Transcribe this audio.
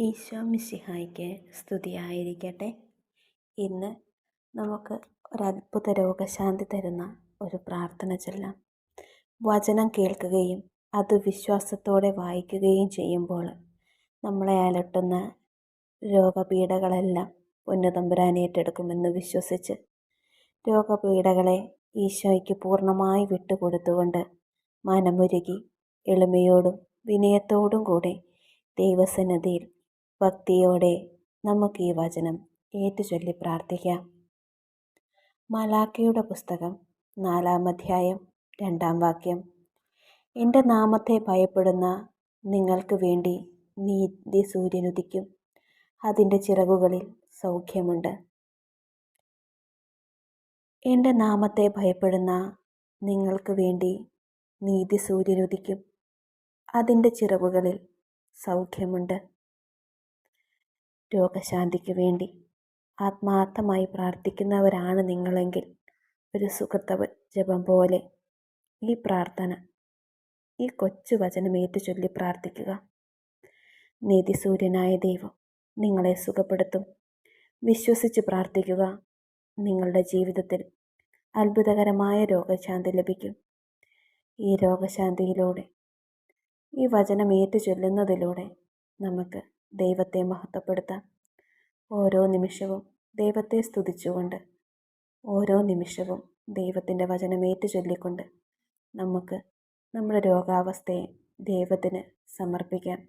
ഈശോ മിശിഹായ്ക്ക് സ്തുതിയായിരിക്കട്ടെ. ഇന്ന് നമുക്ക് ഒരത്ഭുത രോഗശാന്തി തരുന്ന ഒരു പ്രാർത്ഥന ചൊല്ലാം. വചനം കേൾക്കുകയും അത് വിശ്വാസത്തോടെ വായിക്കുകയും ചെയ്യുമ്പോൾ നമ്മളെ അലട്ടുന്ന രോഗപീഠകളെല്ലാം പൊന്നുതമ്പുരാൻ ഏറ്റെടുക്കുമെന്ന് വിശ്വസിച്ച് രോഗപീഠകളെ ഈശോയ്ക്ക് പൂർണമായി വിട്ടുകൊടുത്തുകൊണ്ട് മനമുരുകി എളിമയോടും വിനയത്തോടും കൂടെ ദൈവസന്നദ്ധിയിൽ ഭക്തിയോടെ നമുക്ക് ഈ വചനം ഏറ്റുചൊല്ലി പ്രാർത്ഥിക്കാം. മലാക്കയുടെ പുസ്തകം നാലാം അധ്യായം രണ്ടാം വാക്യം. എന്റെ നാമത്തെ ഭയപ്പെടുന്ന നിങ്ങൾക്ക് വേണ്ടി നീതി സൂര്യനുദിക്കും. അതിന്റെ ചിറകുകളിൽ സൗഖ്യമുണ്ട്. എന്റെ നാമത്തെ ഭയപ്പെടുന്ന നിങ്ങൾക്ക് വേണ്ടി നീതി സൂര്യനുദിക്കും. അതിന്റെ ചിറകുകളിൽ സൗഖ്യമുണ്ട്. രോഗശാന്തിക്ക് വേണ്ടി. ആത്മാർത്ഥമായി പ്രാർത്ഥിക്കുന്നവരാണ് നിങ്ങളെങ്കിൽ ഒരു സുഖത്ത ജപം പോലെ ഈ പ്രാർത്ഥന ഈ കൊച്ചു വചനം ചൊല്ലി പ്രാർത്ഥിക്കുക. നീതിസൂര്യനായ ദൈവം നിങ്ങളെ സുഖപ്പെടുത്തും. വിശ്വസിച്ച് പ്രാർത്ഥിക്കുക. നിങ്ങളുടെ ജീവിതത്തിൽ അത്ഭുതകരമായ രോഗശാന്തി ലഭിക്കും. ഈ രോഗശാന്തിയിലൂടെ ഈ വചനം ഏറ്റു ചൊല്ലുന്നതിലൂടെ നമുക്ക് ദൈവത്തെ മഹത്വപ്പെടുത്താം ഓരോ നിമിഷവും ദൈവത്തെ സ്തുതിച്ചുകൊണ്ട് ഓരോ നിമിഷവും ദൈവത്തിന്റെ വചനമേറ്റു ചൊല്ലിക്കൊണ്ട് നമുക്ക് നമ്മുടെ രോഗാവസ്ഥയെ ദൈവത്തിന് സമർപ്പിക്കാം